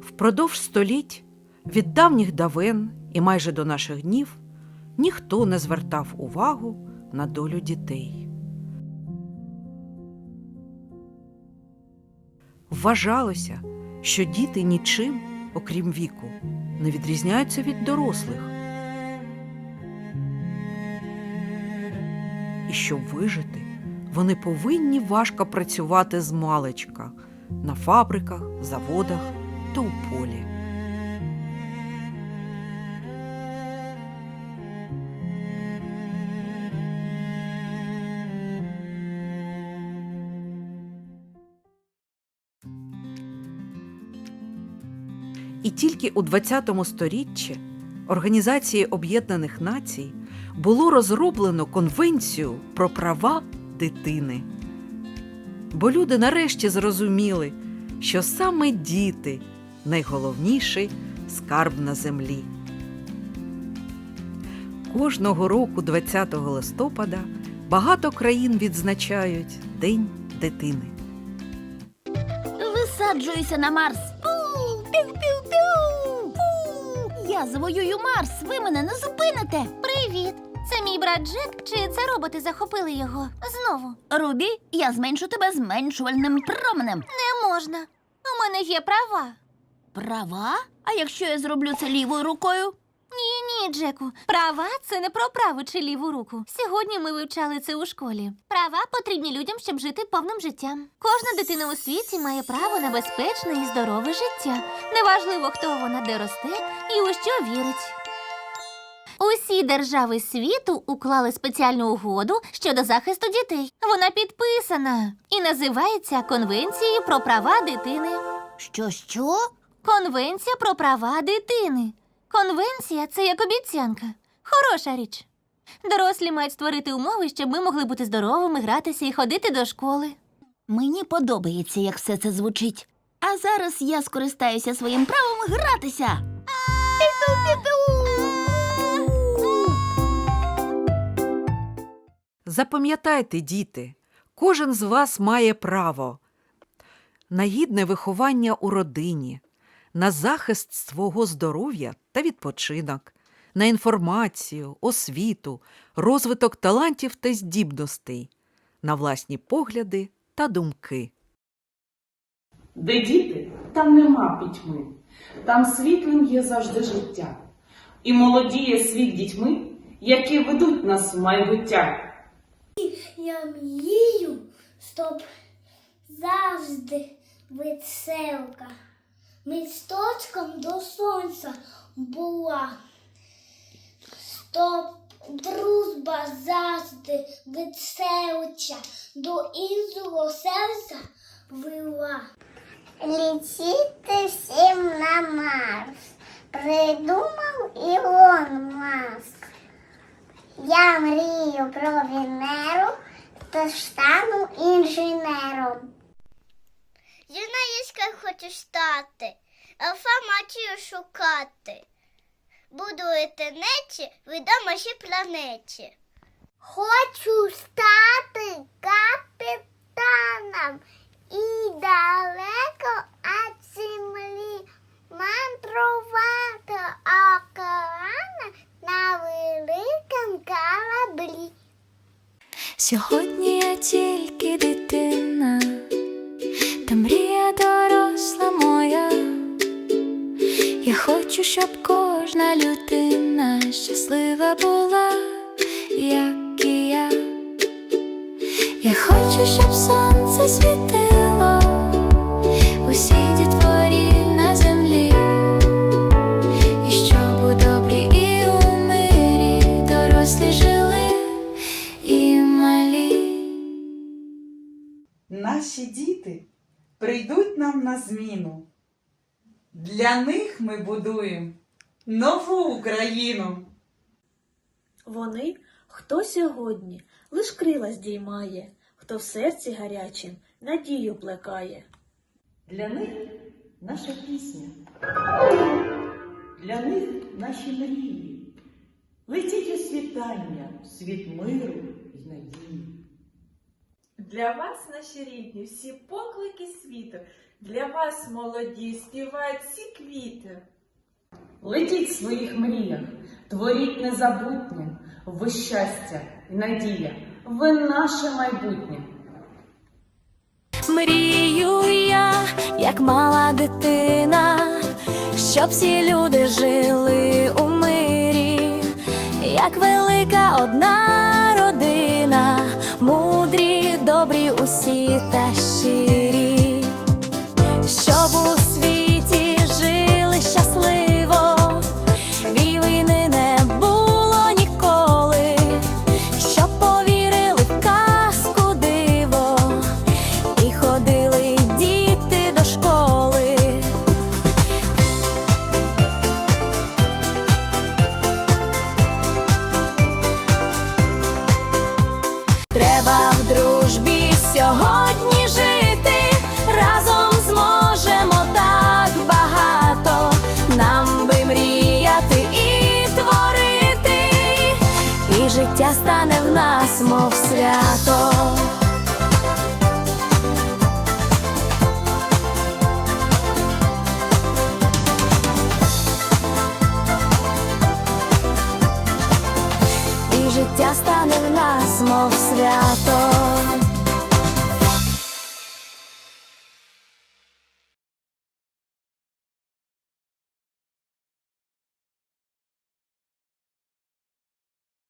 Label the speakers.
Speaker 1: Впродовж століть, від давніх давен і майже до наших днів, ніхто не звертав увагу на долю дітей. Вважалося, що діти нічим, окрім віку, не відрізняються від дорослих. І щоб вижити, вони повинні важко працювати з маличка на фабриках, заводах та у полі. І тільки у ХХ сторіччі Організації Об'єднаних Націй було розроблено Конвенцію про права дитини. Бо люди нарешті зрозуміли, що саме діти найголовніший скарб на землі. Кожного року, 20 листопада, багато країн відзначають День дитини.
Speaker 2: Висаджуюся на Марс. Піу-піу-піу. Я завоюю Марс. Ви мене не зупините.
Speaker 3: Привіт! Це мій брат Джек, чи це роботи захопили його? Знову
Speaker 2: Рубі, я зменшу тебе зменшувальним променем.
Speaker 3: не можна. У мене є права.
Speaker 2: Права? А якщо я зроблю це лівою рукою?
Speaker 3: Ні, ні, Джеку. Права це не про праву чи ліву руку. Сьогодні ми вивчали це у школі. Права потрібні людям, щоб жити повним життям. Кожна дитина у світі має право на безпечне і здорове життя. Неважливо, хто вона де росте і у що вірить. Усі держави світу уклали спеціальну угоду щодо захисту дітей. Вона підписана і називається Конвенцією про права дитини.
Speaker 2: Що, що?
Speaker 3: Конвенція про права дитини. Конвенція це як обіцянка. Хороша річ. Дорослі мають створити умови, щоб ми могли бути здоровими, гратися і ходити до школи.
Speaker 2: Мені подобається, як все це звучить. А зараз я скористаюся своїм правом гратися.
Speaker 1: Запам'ятайте, діти, кожен з вас має право на гідне виховання у родині, на захист свого здоров'я та відпочинок, на інформацію, освіту, розвиток талантів та здібностей, на власні погляди та думки.
Speaker 4: Де діти, там нема пітьми, там світлим є завжди життя. І молодіє світ дітьми, які ведуть нас в майбуття.
Speaker 5: Я мрію, щоб завжди веселка. Місточком до сонця була. Щоб дружба завжди веселча до іншого серця вела.
Speaker 6: Летіти всім на Марс. Придумав Ілон Маск. Я мрію про Венеру та стану інженером. Як хочу стати, інформацію шукати. Буду інтернеті відомішій планеті. Хочу стати капітаном і
Speaker 7: Сьогодні я тільки дитина, та мрія доросла моя. Я хочу, щоб кожна людина щаслива була, як і я. Я хочу, щоб сонце світило, усі дітворі
Speaker 8: Наші діти прийдуть нам на зміну. Для них ми будуємо нову Україну.
Speaker 9: Вони, хто сьогодні лиш крила здіймає, хто в серці гарячим надію плекає.
Speaker 10: Для них наша пісня, для них наші мрії. Летіть у світання, світ миру й надії.
Speaker 11: Для вас, наші рідні, всі поклики світу
Speaker 9: Для вас, молоді, співають всі квіти.
Speaker 4: Летіть в своїх мріях, творіть незабутнє, ви щастя і надія, ви наше майбутнє.
Speaker 7: Мрію я, як мала дитина, щоб всі люди жили у мирі, як велика одна щирі,